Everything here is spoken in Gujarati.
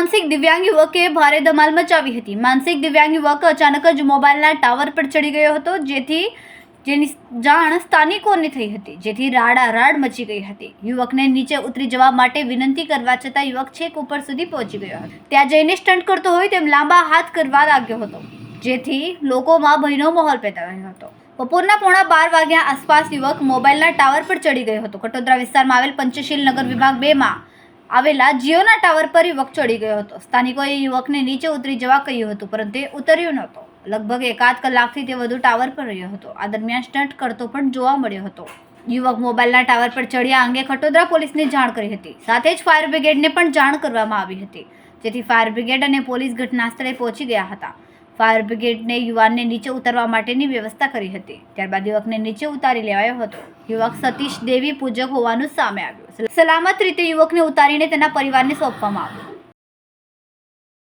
માનસિક દિવ્યાંગ યુવકે ભારે ધમાલ મચાવી હતી. માનસિક દિવ્યાંગ યુવક અચાનક જ મોબાઈલના ટાવર પર ચડી ગયો હતો, જેથી જેની જાણ સ્થાનિકોને થઈ હતી, જેથી રાડારાડ મચી ગઈ હતી. યુવકને નીચે ઉતરી જવા માટે વિનંતી કરવા છતાં યુવક છેક ઉપર સુધી પહોંચી ગયો હતો. ત્યાં જઈને સ્ટન્ટ કરતો હોય તેમ લાંબા હાથ કરવા લાગ્યો હતો, જેથી લોકોમાં ભયનો માહોલ પેદાયો હતો. બપોરના પોણા બાર વાગ્યા આસપાસ યુવક મોબાઈલના ટાવર પર ચડી ગયો હતો. કટોદરા વિસ્તારમાં આવેલ પંચશીલ નગર વિભાગ બેમાં આવેલા જીઓના ટાવર પર યુવક ચડી ગયો હતો. સ્થાનિકોએ યુવકને નીચે ઉતરી જવા કહ્યું હતું, પરંતુ તે ઉતર્યો નહોતો. લગભગ એકાદ કલાકથી તે વધુ ટાવર પર રહ્યો હતો. આ દરમિયાન સ્ટન્ટ કરતો પણ જોવા મળ્યો હતો. યુવક મોબાઈલના ટાવર પર ચડ્યા અંગે ખટોદરા પોલીસને જાણ કરી હતી. સાથે જ ફાયર બ્રિગેડને પણ જાણ કરવામાં આવી હતી. જેથી ફાયર બ્રિગેડ અને પોલીસ ઘટના સ્થળે પહોંચી ગયા હતા. ફાયર બ્રિગેડને યુવાનને નીચે ઉતરવા માટેની વ્યવસ્થા કરી હતી. ત્યારબાદ યુવકને નીચે ઉતારી લેવાયો હતો. યુવક સતીશ દેવી પૂજક હોવાનું સામે આવ્યું. સલામત રીતે યુવકને ઉતારીને તેના પરિવારને સોંપવામાં આવ્યો.